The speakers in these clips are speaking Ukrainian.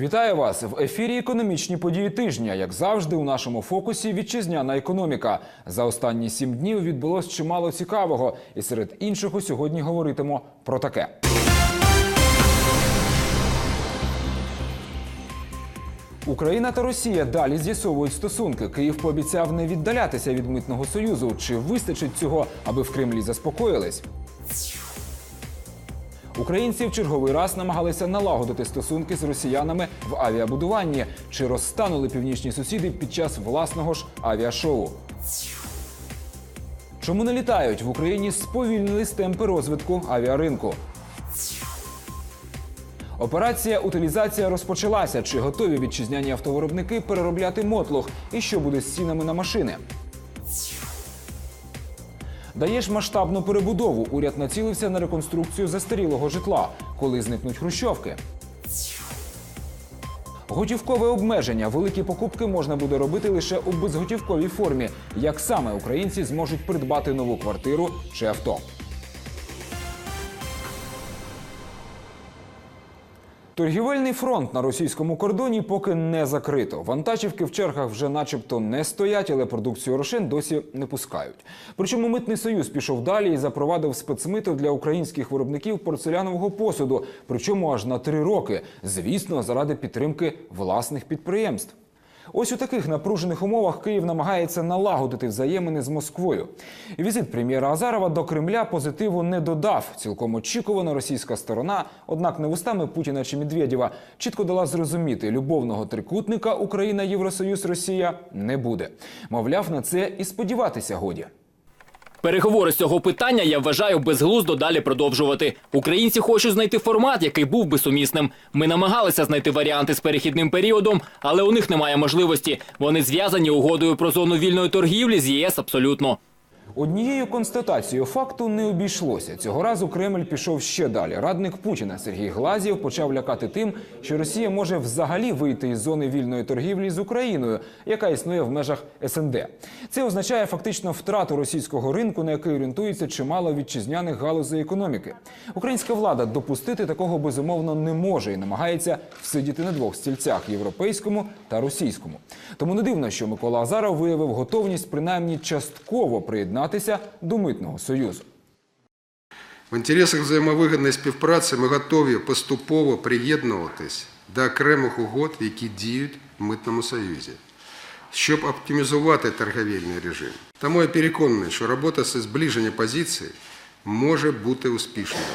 Вітаю вас в ефірі Економічні події тижня. Як завжди, у нашому фокусі вітчизняна економіка. За останні сім днів відбулось чимало цікавого, і серед іншого сьогодні говоритимо про таке. Україна та Росія далі з'ясовують стосунки. Київ пообіцяв не віддалятися від митного союзу. Чи вистачить цього, аби в Кремлі заспокоїлись? Українці в черговий раз намагалися налагодити стосунки з росіянами в авіабудуванні. Чи розтанули північні сусіди під час власного ж авіашоу? Чому не літають в Україні сповільнились темпи розвитку авіаринку? Операція утилізація розпочалася. Чи готові вітчизняні автовиробники переробляти мотлох? І що буде з цінами на машини? Даєш масштабну перебудову. Уряд націлився на реконструкцію застарілого житла, коли зникнуть хрущовки. Готівкове обмеження. Великі покупки можна буде робити лише у безготівковій формі. Як саме українці зможуть придбати нову квартиру чи авто? Торгівельний фронт на російському кордоні поки не закрито. Вантажівки в чергах вже начебто не стоять, але продукцію рошен досі не пускають. Причому митний союз пішов далі і запровадив спецмито для українських виробників порцелянового посуду, причому аж на три роки. Звісно, заради підтримки власних підприємств. Ось у таких напружених умовах Київ намагається налагодити взаємини з Москвою. Візит прем'єра Азарова до Кремля позитиву не додав. Цілком очікувано російська сторона, однак не вустами Путіна чи Медведєва, чітко дала зрозуміти, любовного трикутника Україна, Євросоюз, Росія не буде. Мовляв, на це і сподіватися годі. Переговори з цього питання я вважаю безглуздо далі продовжувати. Українці хочуть знайти формат, який був би сумісним. Ми намагалися знайти варіанти з перехідним періодом, але у них немає можливості. Вони зв'язані угодою про зону вільної торгівлі з ЄС абсолютно. Однією констатацією факту не обійшлося. Цього разу Кремль пішов ще далі. Радник Путіна Сергій Глазєв почав лякати тим, що Росія може взагалі вийти із зони вільної торгівлі з Україною, яка існує в межах СНД. Це означає фактично втрату російського ринку, на який орієнтується чимало вітчизняних галузей економіки. Українська влада допустити такого безумовно не може і намагається всидіти на двох стільцях європейському та російському. Тому не дивно, що Микола Азаров виявив готовність принаймні частково приєднатися до митного союзу. В інтересах взаємовигідної співпраці ми готові поступово приєднуватись до окремих угод, які діють в Митному Союзі, щоб оптимізувати торговельний режим. Тому я переконаний, що робота з зближення позицій може бути успішною.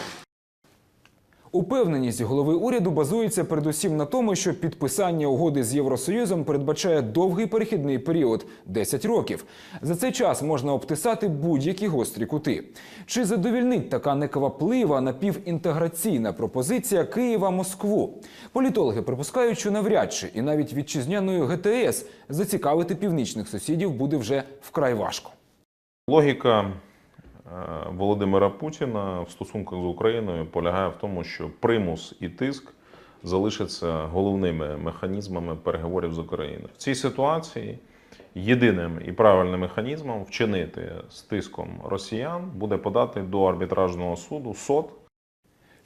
Упевненість голови уряду базується передусім на тому, що підписання угоди з Євросоюзом передбачає довгий перехідний період 10 років. За цей час можна обтисати будь-які гострі кути. Чи задовільнить така некваплива напівінтеграційна пропозиція Києва Москву? Політологи припускають, що навряд чи і навіть вітчизняною ГТС зацікавити північних сусідів буде вже вкрай важко. Логіка Володимира Путіна в стосунках з Україною полягає в тому, що примус і тиск залишаться головними механізмами переговорів з Україною. В цій ситуації єдиним і правильним механізмом вчинити з тиском росіян буде подати до арбітражного суду СОД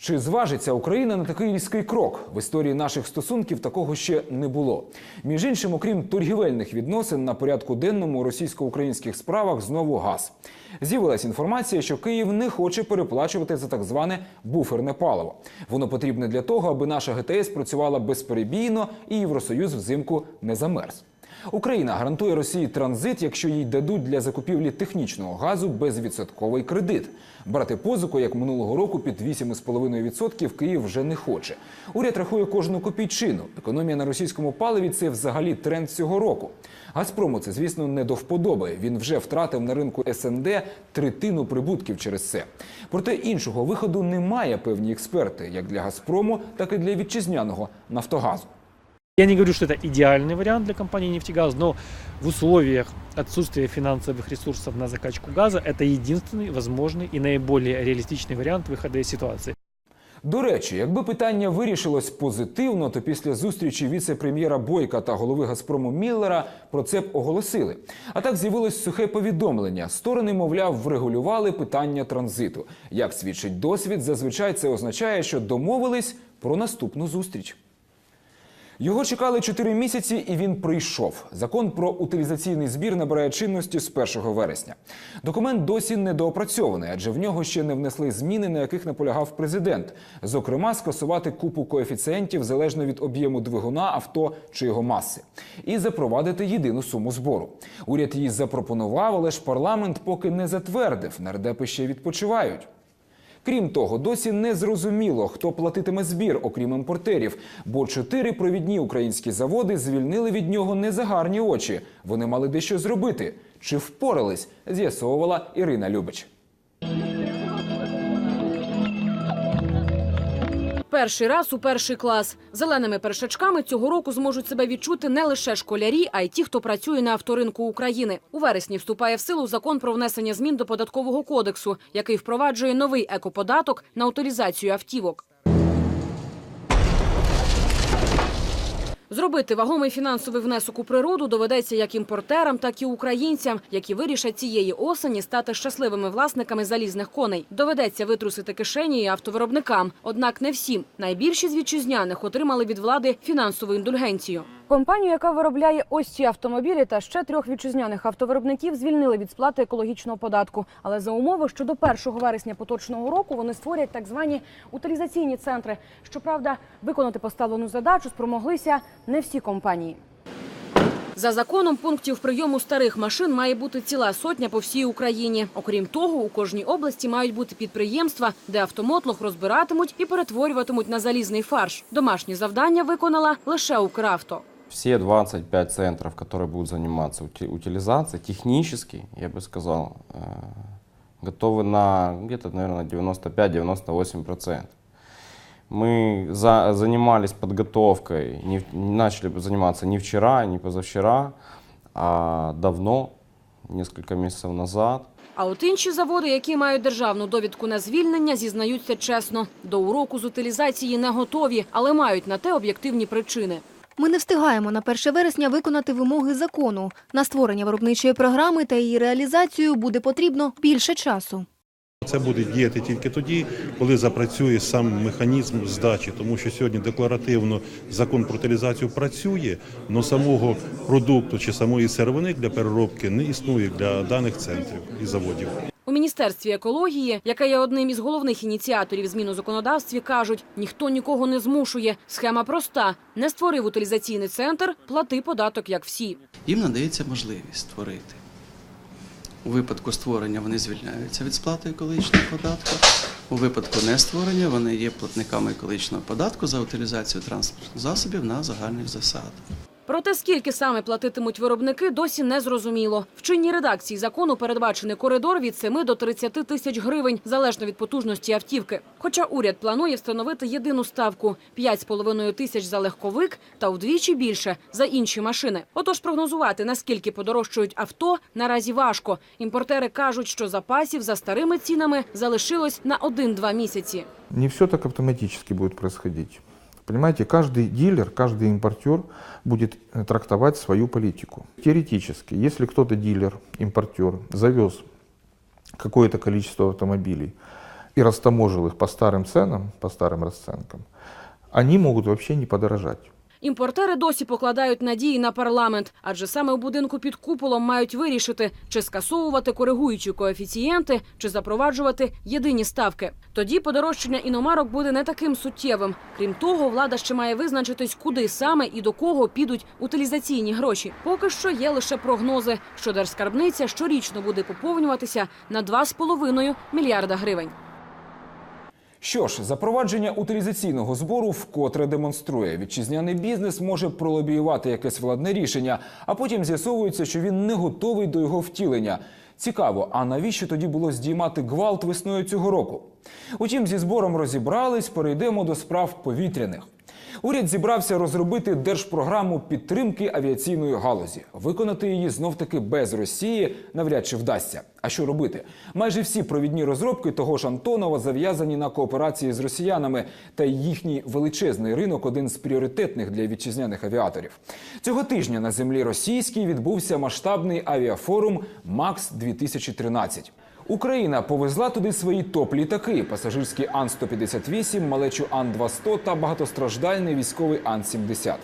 Чи зважиться Україна на такий різкий крок? В історії наших стосунків такого ще не було. Між іншим, окрім торгівельних відносин, на порядку денному російсько-українських справах знову газ. З'явилася інформація, що Київ не хоче переплачувати за так зване буферне паливо. Воно потрібне для того, аби наша ГТС працювала безперебійно і Євросоюз взимку не замерз. Україна гарантує Росії транзит, якщо їй дадуть для закупівлі технічного газу безвідсотковий кредит. Брати позику, як минулого року, під 8,5% Київ вже не хоче. Уряд рахує кожну копійчину. Економія на російському паливі це взагалі тренд цього року. Газпрому це, звісно, не до вподоби. Він вже втратив на ринку СНД третину прибутків через це. Проте іншого виходу немає певні експерти, як для Газпрому, так і для вітчизняного Нафтогазу. Я не говорю, что это идеальный вариант для компании «Нефтегаз», но в условиях отсутствия финансовых ресурсов на закачку газа это единственный возможный и наиболее реалистичный вариант выхода из ситуации. До речі, якби питання вирішилось позитивно, то після зустрічі віце-прем'єра Бойка та голови Газпрому Міллера про це б оголосили. А так з'явилось сухе повідомлення. Сторони, мовляв, врегулювали питання транзиту. Як свідчить досвід, зазвичай це означає, що домовились про наступну зустріч. Його чекали чотири місяці, і він прийшов. Закон про утилізаційний збір набирає чинності з 1 вересня. Документ досі недоопрацьований, адже в нього ще не внесли зміни, на яких наполягав президент. Зокрема, скасувати купу коефіцієнтів залежно від об'єму двигуна авто чи його маси, і запровадити єдину суму збору. Уряд її запропонував, але ж парламент поки не затвердив. Нардепи ще відпочивають. Крім того, досі не зрозуміло, хто платитиме збір, окрім імпортерів, бо чотири провідні українські заводи звільнили від нього незагарні очі. Вони мали дещо зробити. Чи впорались? З'ясовувала Ірина Любич. Перший раз у перший клас зеленими першачками цього року зможуть себе відчути не лише школярі, а й ті, хто працює на авторинку України. У вересні вступає в силу закон про внесення змін до податкового кодексу, який впроваджує новий екоподаток на утилізацію автівок. Зробити вагомий фінансовий внесок у природу доведеться як імпортерам, так і українцям, які вирішать цієї осені стати щасливими власниками залізних коней. Доведеться витрусити кишені і автовиробникам. Однак не всім. Найбільші з вітчизняних отримали від влади фінансову індульгенцію. Компанію, яка виробляє ось ці автомобілі, та ще трьох вітчизняних автовиробників звільнили від сплати екологічного податку. Але за умови, що до 1 вересня поточного року вони створять так звані утилізаційні центри. Щоправда, виконати поставлену задачу спромоглися не всі компанії. За законом пунктів прийому старих машин має бути ціла сотня по всій Україні. Окрім того, у кожній області мають бути підприємства, де автомотлох розбиратимуть і перетворюватимуть на залізний фарш. Домашні завдання виконала лише Укравто Все 25 центров, которые будут заниматься ути- утилизацией, технически, я бы сказал, э, готовы на где-то, наверное, 95-98%. Мы за- занимались подготовкой, не, в- не начали заниматься не вчера, не позавчера, а давно, несколько месяцев назад. А от інші заводи, які мають державну довідку на звільнення, зізнаються чесно. До уроку з утилізації не готові, але мають на те об'єктивні причини. Ми не встигаємо на 1 вересня виконати вимоги закону. На створення виробничої програми та її реалізацію буде потрібно більше часу. Це буде діяти тільки тоді, коли запрацює сам механізм здачі, тому що сьогодні декларативно закон про утилізацію працює, але самого продукту чи самої сировини для переробки не існує для даних центрів і заводів. У міністерстві екології, яке є одним із головних ініціаторів змін у законодавстві, кажуть: ніхто нікого не змушує. Схема проста: не створив утилізаційний центр, плати податок як всі. їм надається можливість створити. У випадку створення вони звільняються від сплати екологічного податку. У випадку нестворення вони є платниками екологічного податку за утилізацію транспортних засобів на загальних засадах. Проте скільки саме платитимуть виробники, досі не зрозуміло. В чинній редакції закону передбачений коридор від 7 до 30 тисяч гривень, залежно від потужності автівки. Хоча уряд планує встановити єдину ставку – 5,5 тисяч за легковик та вдвічі більше за інші машини. Отож прогнозувати, наскільки подорожчають авто, наразі важко. Імпортери кажуть, що запасів за старими цінами залишилось на 1-2 місяці. Не все так автоматически будет происходить. Понимаете, каждый дилер, каждый импортер будет э, трактовать свою политику. Теоретически, если кто-то дилер, импортер, завез какое-то количество автомобилей и растаможил их по старым ценам, по старым расценкам, они могут вообще не подорожать. Імпортери досі покладають надії на парламент, адже саме у будинку під куполом мають вирішити, чи скасовувати коригуючі коефіцієнти, чи запроваджувати єдині ставки. Тоді подорожчання іномарок буде не таким суттєвим. Крім того, влада ще має визначитись, куди саме і до кого підуть утилізаційні гроші. Поки що є лише прогнози, що держскарбниця щорічно буде поповнюватися на 2,5 мільярда гривень. Що ж, запровадження утилізаційного збору вкотре демонструє, вітчизняний бізнес може пролобіювати якесь владне рішення, а потім з'ясовується, що він не готовий до його втілення. Цікаво, а навіщо тоді було здіймати гвалт весною цього року? Утім, зі збором розібрались, перейдемо до справ повітряних. Уряд зібрався розробити держпрограму підтримки авіаційної галузі. Виконати її знов таки без Росії навряд чи вдасться. А що робити? Майже всі провідні розробки того ж Антонова зав'язані на кооперації з росіянами, та їхній величезний ринок один з пріоритетних для вітчизняних авіаторів. Цього тижня на землі російській відбувся масштабний авіафорум МАКС 2013 Україна повезла туди свої топ-літаки: пасажирський Ан-158, малечу Ан-200 та багатостраждальний військовий Ан-70.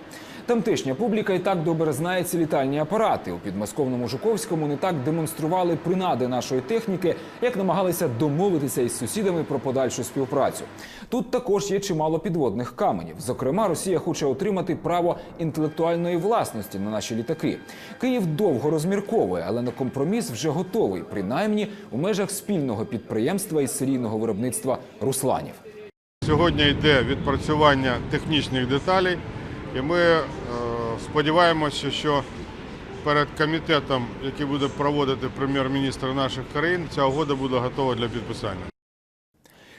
Тамтешня публіка і так добре знає ці літальні апарати. У підмосковному Жуковському не так демонстрували принади нашої техніки, як намагалися домовитися із сусідами про подальшу співпрацю. Тут також є чимало підводних каменів. Зокрема, Росія хоче отримати право інтелектуальної власності на наші літаки. Київ довго розмірковує, але на компроміс вже готовий, принаймні у межах спільного підприємства із серійного виробництва Русланів. Сьогодні йде відпрацювання технічних деталей, і ми е, сподіваємося, що перед комітетом, який буде проводити прем'єр-міністр наших країн, ця угода буде готова для підписання.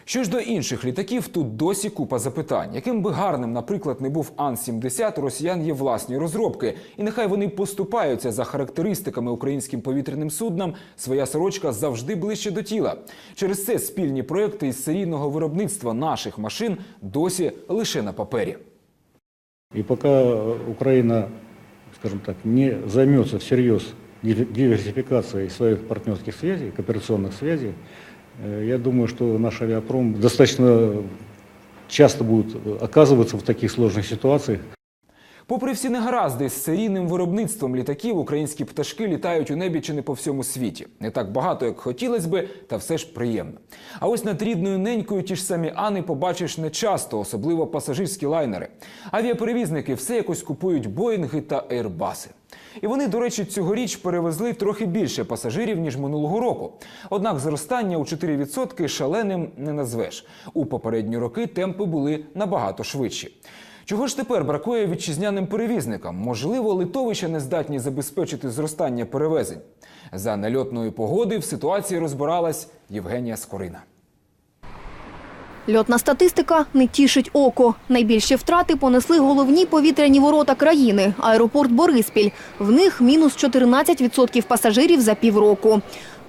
Що ж до інших літаків, тут досі купа запитань. Яким би гарним, наприклад, не був Ан-70, росіян є власні розробки, і нехай вони поступаються за характеристиками українським повітряним суднам, своя сорочка завжди ближче до тіла. Через це спільні проекти із серійного виробництва наших машин досі лише на папері. И пока Украина, скажем так, не займется всерьез диверс- диверсификацией своих партнерских связей, кооперационных связей, э, я думаю, что наш авиапром достаточно часто будет оказываться в таких сложных ситуациях, Попри всі негаразди з серійним виробництвом літаків, українські пташки літають у небі чи не по всьому світі. Не так багато, як хотілося би, та все ж приємно. А ось над рідною ненькою ті ж самі Ани побачиш не часто, особливо пасажирські лайнери. Авіаперевізники все якось купують Боїнги та Ейрбаси. І вони, до речі, цьогоріч перевезли трохи більше пасажирів ніж минулого року. Однак зростання у 4% шаленим не назвеш. У попередні роки темпи були набагато швидші. Чого ж тепер бракує вітчизняним перевізникам? Можливо, литовища не здатні забезпечити зростання перевезень. За нальотної погоди в ситуації розбиралась Євгенія Скорина. Льотна статистика не тішить око. Найбільші втрати понесли головні повітряні ворота країни – аеропорт Бориспіль. В них мінус 14% пасажирів за півроку.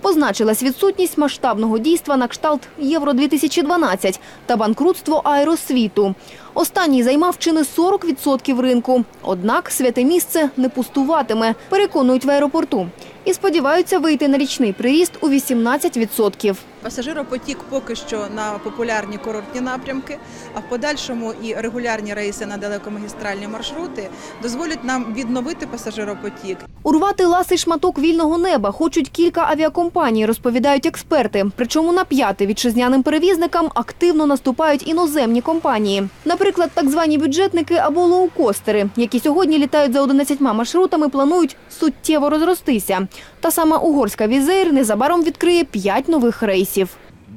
Позначилась відсутність масштабного дійства на кшталт Євро-2012 та банкрутство аеросвіту. Останній займав чи не 40% ринку. Однак святе місце не пустуватиме, переконують в аеропорту. І сподіваються вийти на річний приріст у 18%. Пасажиропотік поки що на популярні курортні напрямки, а в подальшому і регулярні рейси на далекомагістральні маршрути дозволять нам відновити пасажиропотік. Урвати ласий шматок вільного неба хочуть кілька авіакомпаній, розповідають експерти. Причому на п'яти вітчизняним перевізникам активно наступають іноземні компанії. Наприклад, так звані бюджетники або лоукостери, які сьогодні літають за 11 маршрутами, планують суттєво розростися. Та сама угорська візейр незабаром відкриє п'ять нових рейсів.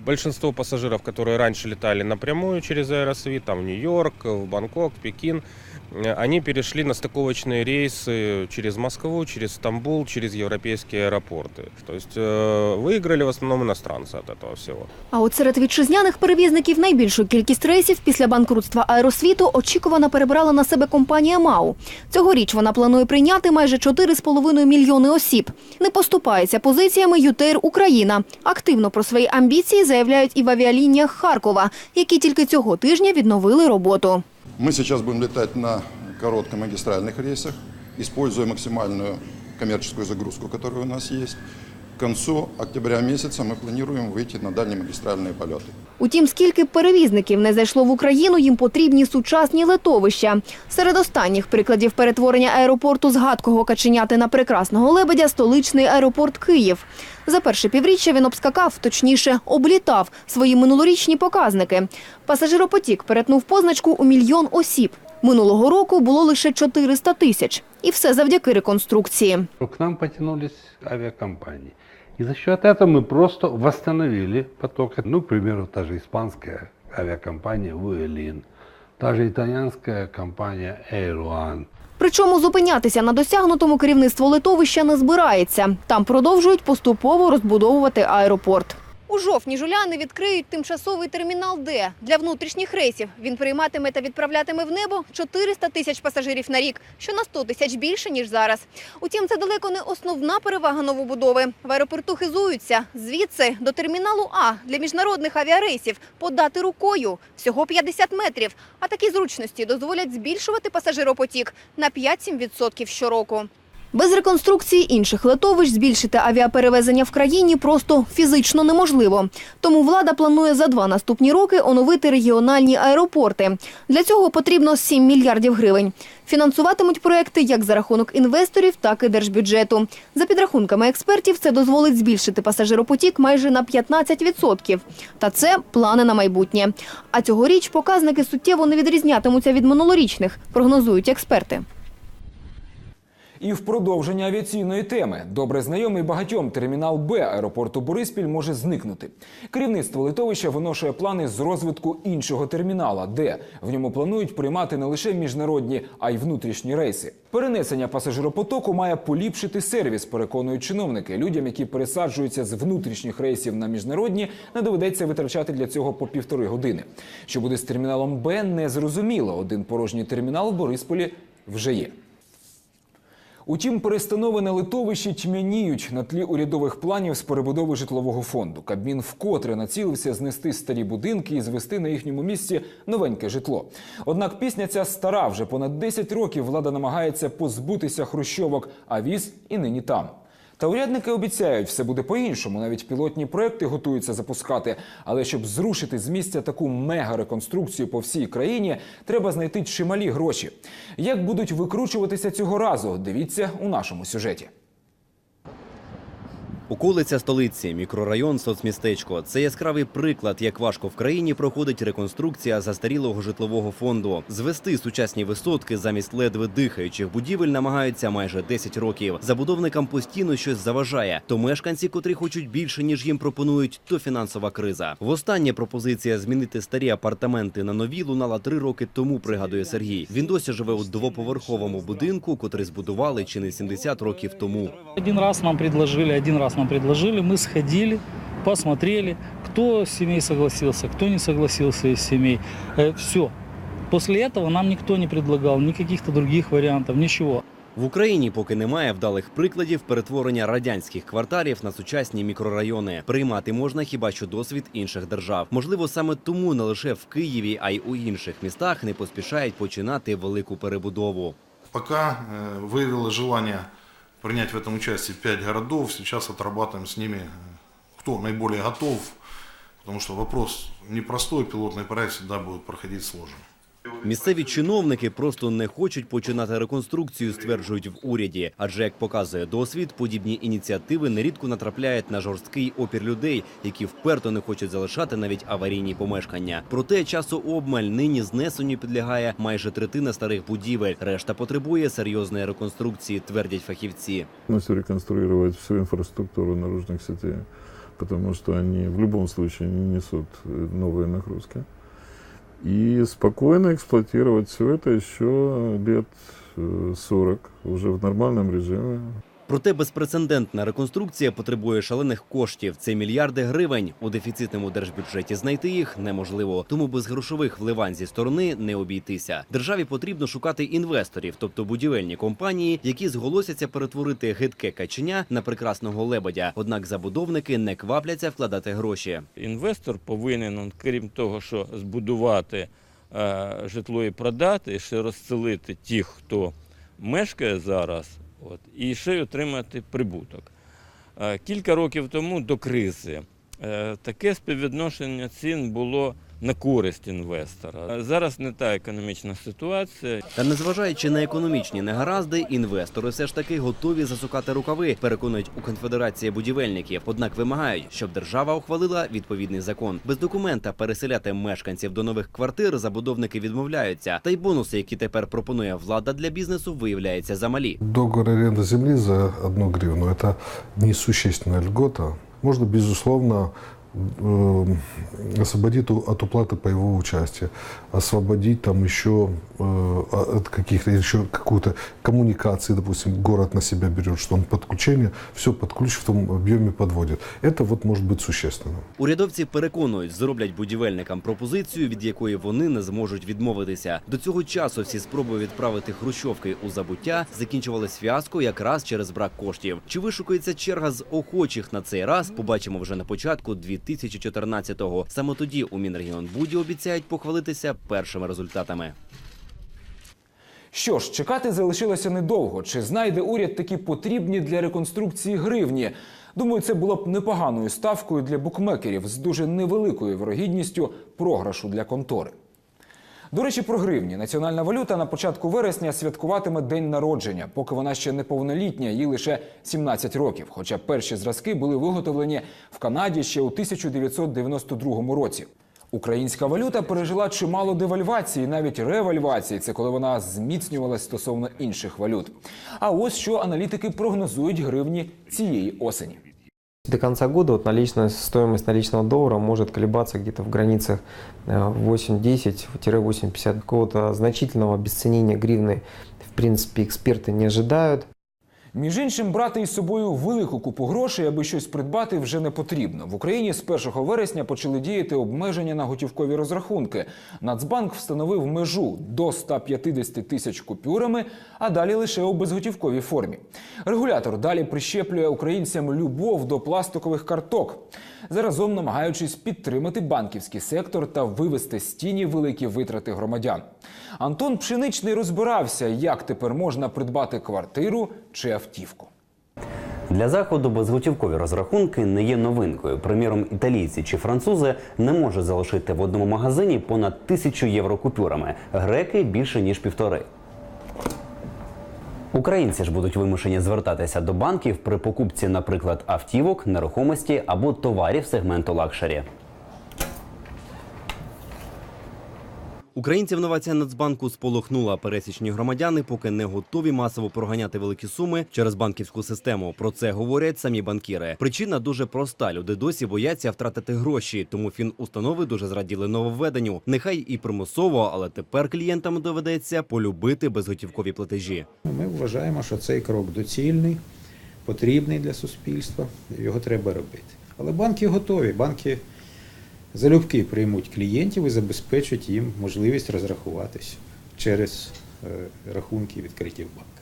Большинство пассажиров, которые раньше летали напрямую через Аэросвит, там в Нью-Йорк, в Бангкок, Пекин, э, они перешли на стыковочные рейсы через Москву, через Стамбул, через европейские аэропорты. То есть э, выиграли в основном иностранцы от этого всего. А от серед вітчизняних перевізників найбільшу кількість рейсів після банкрутства аеросвіту очікувано перебрала на себе компанія МАУ. Цьогоріч вона планує прийняти майже 4,5 мільйони осіб. Не поступається позиціями ЮТЕР Україна. Активно про свої амбіції заявляють і в авіалініях Харкова, які тільки цього тижня відновили роботу. Мы сейчас будем летать на короткомагистральных рейсах, используя максимальную коммерческую загрузку, которая у нас есть К концу октября месяца мы планируем выйти на дальнемагистральные полеты. Утім, скільки б перевізників не зайшло в Україну, їм потрібні сучасні летовища. Серед останніх прикладів перетворення аеропорту з гадкого каченяти на прекрасного лебедя – столичний аеропорт Київ. За перше півріччя він обскакав, точніше, облітав свої минулорічні показники. Пасажиропотік перетнув позначку у мільйон осіб. Минулого року було лише 400 тисяч. І все завдяки реконструкції. К нам потянулись авиакомпании. И за счет этого мы просто восстановили поток. Ну, к примеру, та же испанская авиакомпания Vueling, та же итальянская компания Air One. Причому зупинятися на досягнутому керівництво литовища не збирається. Там продовжують поступово розбудовувати аеропорт. У жовтні жуляни відкриють тимчасовий термінал Д для внутрішніх рейсів. Він прийматиме та відправлятиме в небо 400 тисяч пасажирів на рік, що на 100 тисяч більше ніж зараз. Утім, це далеко не основна перевага новобудови. В аеропорту хизуються звідси до терміналу А для міжнародних авіарейсів подати рукою всього 50 метрів. А такі зручності дозволять збільшувати пасажиропотік на 5-7% щороку. Без реконструкції інших летовищ збільшити авіаперевезення в країні просто фізично неможливо. Тому влада планує за два наступні роки оновити регіональні аеропорти. Для цього потрібно 7 мільярдів гривень. Фінансуватимуть проекти як за рахунок інвесторів, так і держбюджету. За підрахунками експертів, це дозволить збільшити пасажиропотік майже на 15%. Та це плани на майбутнє. А цьогоріч показники суттєво не відрізнятимуться від минулорічних, прогнозують експерти. І в продовження авіаційної теми добре знайомий багатьом термінал Б аеропорту Бориспіль може зникнути. Керівництво литовища виношує плани з розвитку іншого термінала, де в ньому планують приймати не лише міжнародні, а й внутрішні рейси. Перенесення пасажиропотоку має поліпшити сервіс, переконують чиновники. Людям, які пересаджуються з внутрішніх рейсів на міжнародні, не доведеться витрачати для цього по півтори години. Що буде з терміналом Б, не зрозуміло. Один порожній термінал в Борисполі вже є. Утім, перестанови на литовищі тьмяніють на тлі урядових планів з перебудови житлового фонду. Кабмін вкотре націлився знести старі будинки і звести на їхньому місці новеньке житло. Однак пісня ця стара вже понад 10 років влада намагається позбутися хрущовок, а віз і нині там. Та урядники обіцяють, все буде по-іншому. Навіть пілотні проекти готуються запускати. Але щоб зрушити з місця таку мега-реконструкцію по всій країні, треба знайти чималі гроші. Як будуть викручуватися цього разу? Дивіться у нашому сюжеті. Околиця столиці, мікрорайон, соцмістечко це яскравий приклад, як важко в країні проходить реконструкція застарілого житлового фонду. Звести сучасні висотки замість ледве дихаючих будівель намагаються майже 10 років. Забудовникам постійно щось заважає. То мешканці, котрі хочуть більше ніж їм пропонують, то фінансова криза. Востаннє пропозиція змінити старі апартаменти на нові лунала три роки тому. Пригадує Сергій. Він досі живе у двоповерховому будинку, котрий збудували чи не 70 років тому. Один раз нам предложили, один раз нам предложили, мы сходили, посмотрели, кто из семей согласился, кто не согласился из семей. Все. После этого нам никто не предлагал ни каких-то других вариантов, ничего. В Україні поки немає вдалих прикладів перетворення радянських кварталів на сучасні мікрорайони. Приймати можна хіба що досвід інших держав. Можливо, саме тому не лише в Києві, а й у інших містах не поспішають починати велику перебудову. Пока э, выявило желание принять в этом участие пять городов. Сейчас отрабатываем с ними, э, кто наиболее готов, потому что вопрос непростой, пилотный проект всегда будет проходить сложно. Місцеві чиновники просто не хочуть починати реконструкцію, стверджують в уряді. Адже як показує досвід, подібні ініціативи нерідко натрапляють на жорсткий опір людей, які вперто не хочуть залишати навіть аварійні помешкання. Проте часу обмаль нині знесенню підлягає майже третина старих будівель. Решта потребує серйозної реконструкції, твердять фахівці. полностью реконструировать всю инфраструктуру наружных сетей, потому что они в любом случае не несут э, новые нагрузки. И спокойно эксплуатировать все это еще лет э, 40 уже в нормальном режиме. Проте безпрецедентна реконструкція потребує шалених коштів. Це мільярди гривень. У дефіцитному держбюджеті знайти їх неможливо. Тому без грошових вливань зі сторони не обійтися. Державі потрібно шукати інвесторів, тобто будівельні компанії, які зголосяться перетворити гидке каченя на прекрасного лебедя. Однак забудовники не квапляться вкладати гроші. Інвестор повинен, крім того, що збудувати е, житло і продати, ще розселити тих, хто мешкає зараз, от, і ще й отримати прибуток. Е, кілька років тому до кризи е, таке співвідношення цін було на користь інвестора. Зараз не та економічна ситуація. Та незважаючи на економічні негаразди, інвестори все ж таки готові засукати рукави, переконують у конфедерації будівельників. Однак вимагають, щоб держава ухвалила відповідний закон. Без документа переселяти мешканців до нових квартир забудовники відмовляються. Та й бонуси, які тепер пропонує влада для бізнесу, виявляються замалі. Договор аренды земли за одну гривну – это несущественная льгота. Можно, безусловно, э, освободить у- от уплаты по его участию, освободить там еще э, от каких-то еще какую-то коммуникации, допустим, город на себя берет, что он подключение, все под ключ в том объеме подводит. Это вот может быть существенно. Урядовці переконують, зроблять будівельникам пропозицію, від якої вони не зможуть відмовитися. До цього часу всі спроби відправити хрущовки у забуття закінчувались фіаско якраз через брак коштів. Чи вишукується черга з охочих на цей раз? Побачимо вже на початку 2014-го. Саме тоді у Мінрегіонбуді обіцяють похвалитися першими результатами. Що ж, чекати залишилося недовго. Чи знайде уряд такі потрібні для реконструкції гривні? Думаю, це було б непоганою ставкою для букмекерів з дуже невеликою вирогідністю програшу для контори. До речі, про гривні. Національна валюта на початку вересня святкуватиме день народження, поки вона ще неповнолітня, їй лише 17 років. Хоча перші зразки були виготовлені в Канаді ще у 1992 році. Українська валюта пережила чимало девальвацій, навіть ревальвацій. Це коли вона зміцнювалась стосовно інших валют. А ось що аналітики прогнозують гривні цієї осені. До конца года вот наличная, стоимость наличного доллара может колебаться где-то в границах э, 8.10-8.50. Какого-то значительного обесценения гривны, в принципе, эксперты не ожидают. Між іншим, брати із собою велику купу грошей, аби щось придбати, вже не потрібно. В Україні з 1 вересня почали діяти обмеження на готівкові розрахунки. Нацбанк встановив межу до 150 тисяч купюрами, а далі лише у безготівковій формі. Регулятор далі прищеплює українцям любов до пластикових карток, заразом намагаючись підтримати банківський сектор та вивести з тіні великі витрати громадян. Антон Пшеничний розбирався, як тепер можна придбати квартиру чи автівку. Для заходу безготівкові розрахунки не є новинкою. Приміром, італійці чи французи не можуть залишити в одному магазині понад тисячу євро купюрами, греки більше ніж півтори. Українці ж будуть вимушені звертатися до банків при покупці, наприклад, автівок, нерухомості або товарів сегменту лакшері. Українців новація Нацбанку сполохнула. Пересічні громадяни поки не готові масово проганяти великі суми через банківську систему. Про це говорять самі банкіри. Причина дуже проста: люди досі бояться втратити гроші, тому фінустанови дуже зраділи нововведенню. Нехай і примусово, але тепер клієнтам доведеться полюбити безготівкові платежі. Ми вважаємо, що цей крок доцільний, потрібний для суспільства, його треба робити. Але банки готові. Банки залюбки приймуть клієнтів і забезпечать їм можливість розрахуватись через е, рахунки відкриті в банках.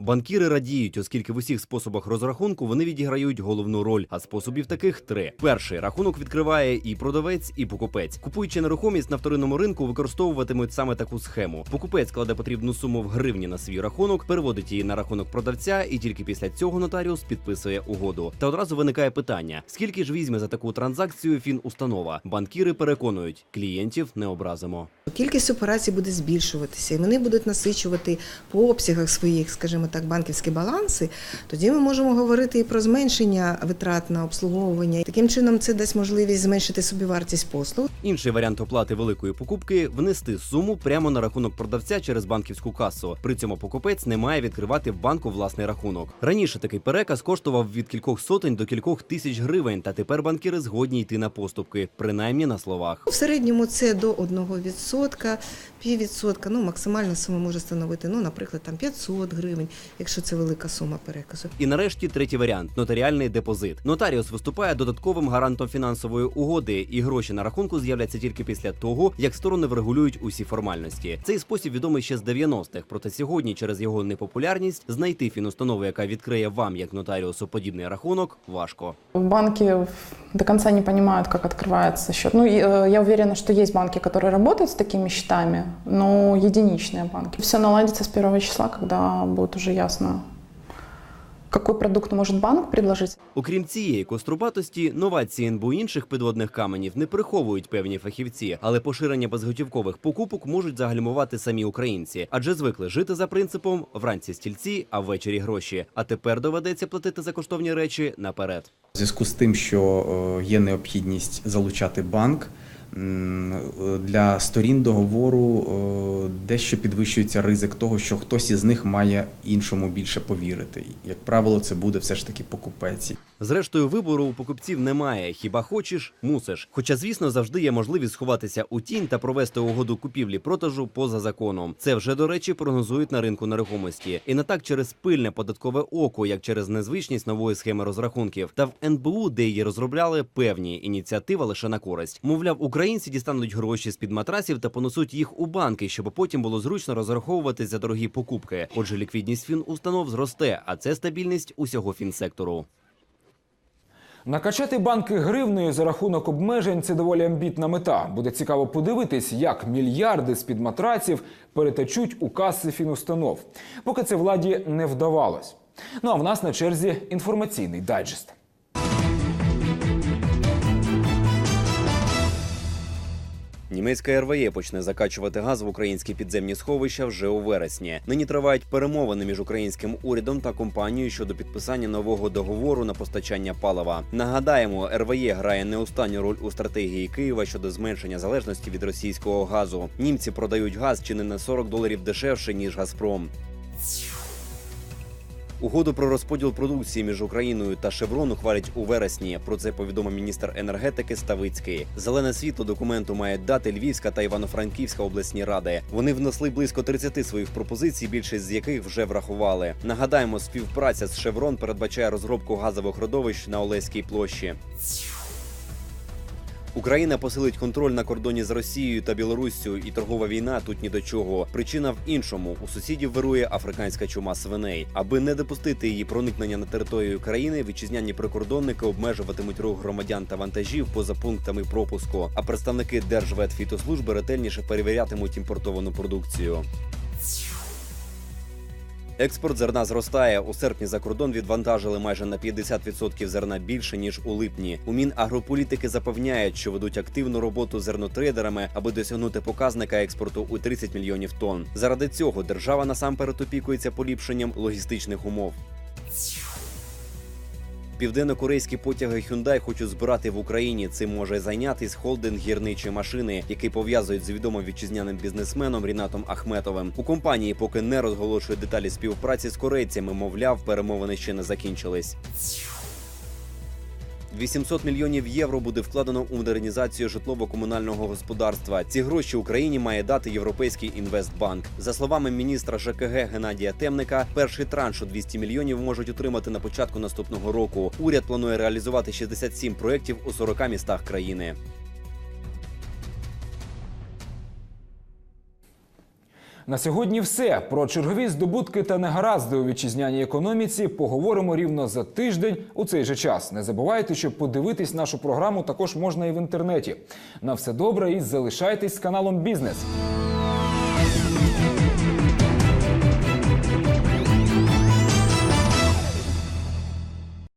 Банкіри радіють, оскільки в усіх способах розрахунку вони відіграють головну роль. А способів таких три: перший рахунок відкриває і продавець, і покупець. Купуючи нерухомість на вторинному ринку, використовуватимуть саме таку схему. Покупець кладе потрібну суму в гривні на свій рахунок, переводить її на рахунок продавця, і тільки після цього нотаріус підписує угоду. Та одразу виникає питання: скільки ж візьме за таку транзакцію фінустанова? Банкіри переконують, клієнтів не образимо. Кількість операцій буде збільшуватися, і вони будуть насичувати по обсягах своїх, скажімо так, банківські баланси. Тоді ми можемо говорити і про зменшення витрат на обслуговування. Таким чином, це дасть можливість зменшити собівартість послуг. Інший варіант оплати великої покупки внести суму прямо на рахунок продавця через банківську касу. При цьому покупець не має відкривати в банку власний рахунок. Раніше такий переказ коштував від кількох сотень до кількох тисяч гривень, та тепер банкіри згодні йти на поступки, принаймні на словах. В середньому це до 1%, піввідсотка, ну максимальна сума може становити, ну, наприклад, там 500 гривень, якщо це велика сума переказу. І нарешті третій варіант нотаріальний депозит. Нотаріус виступає додатковим гарантом фінансової угоди, і гроші на рахунку з'являться тільки після того, як сторони врегулюють усі формальності. Цей спосіб відомий ще з 90-х, проте сьогодні, через його непопулярність, знайти фінустанову, яка відкриє вам як нотаріусу подібний рахунок, важко. Банки до конца не понимают, как открывается счет. Ну, и, э, я уверена, что есть банки, которые работают с такими счетами, но единичные банки. Все наладится с первого числа, когда будет уже ясно, какой продукт может банк предложить. Окрім цієї кострубатості, новації НБУ інших підводних каменів не приховують певні фахівці, але поширення безготівкових покупок можуть загальмувати самі українці, адже звикли жити за принципом вранці стільці, а ввечері гроші. А тепер доведеться платити за коштовні речі наперед. В зв'язку з тим, що е, є необхідність залучати банк. Для сторін договору е, дещо підвищується ризик того, що хтось із них має іншому більше повірити. Як правило, це буде все ж таки покупець. Зрештою, вибору у покупців немає. Хіба хочеш, мусиш. Хоча, звісно, завжди є можливість сховатися у тінь та провести угоду купівлі-продажу поза законом. Це вже до речі прогнозують на ринку нерухомості, і не так через пильне податкове око, як через незвичність нової схеми розрахунків. Та в НБУ, де її розробляли, певні ініціатива лише на користь. Мовляв, українці дістануть гроші з під матрасів та понесуть їх у банки, щоб потім було зручно розраховуватись за дорогі покупки. Отже, ліквідність фінустанов зросте, а це стабільність усього фінсектору. Накачати банки гривнею за рахунок обмежень це доволі амбітна мета. Буде цікаво подивитись, як мільярди з під матраців перетечуть у каси фінустанов. Поки це владі не вдавалось. Ну а в нас на черзі інформаційний дайджест. Німецька РВЄ почне закачувати газ в українські підземні сховища вже у вересні. Нині тривають перемовини між українським урядом та компанією щодо підписання нового договору на постачання палива. Нагадаємо, РВЄ грає не останню роль у стратегії Києва щодо зменшення залежності від російського газу. Німці продають газ чи не на 40 доларів дешевше ніж Газпром. Угоду про розподіл продукції між Україною та Шеврон ухвалять у вересні. Про це повідомив міністр енергетики Ставицький. Зелене світло документу має дати Львівська та Івано-Франківська обласні ради. Вони внесли близько 30 своїх пропозицій, більшість з яких вже врахували. Нагадаємо, співпраця з Шеврон передбачає розробку газових родовищ на Олеській площі. Україна посилить контроль на кордоні з Росією та Білоруссю, і торгова війна тут ні до чого. Причина в іншому: у сусідів вирує африканська чума свиней. Аби не допустити її проникнення на територію країни, вітчизняні прикордонники обмежуватимуть рух громадян та вантажів поза пунктами пропуску. А представники Держветфітослужби ретельніше перевірятимуть імпортовану продукцію. Експорт зерна зростає. У серпні за кордон відвантажили майже на 50% зерна більше ніж у липні. У Мінагрополітики запевняють, що ведуть активну роботу з зернотрейдерами, аби досягнути показника експорту у 30 мільйонів тонн. Заради цього держава насамперед опікується поліпшенням логістичних умов. Південно-корейські потяги Hyundai хочуть збирати в Україні. Цим може зайнятись холдинг гірничі машини, який пов'язують з відомим вітчизняним бізнесменом Рінатом Ахметовим. У компанії поки не розголошують деталі співпраці з корейцями. Мовляв, перемовини ще не закінчились. 800 мільйонів євро буде вкладено у модернізацію житлово-комунального господарства. Ці гроші Україні має дати Європейський інвестбанк. За словами міністра ЖКГ Геннадія Темника, перший транш у 200 мільйонів можуть отримати на початку наступного року. Уряд планує реалізувати 67 проєктів у 40 містах країни. На сьогодні все про чергові здобутки та негаразди у вітчизняній економіці поговоримо рівно за тиждень у цей же час. Не забувайте, що подивитись нашу програму також можна і в інтернеті. На все добре і залишайтесь з каналом Бізнес.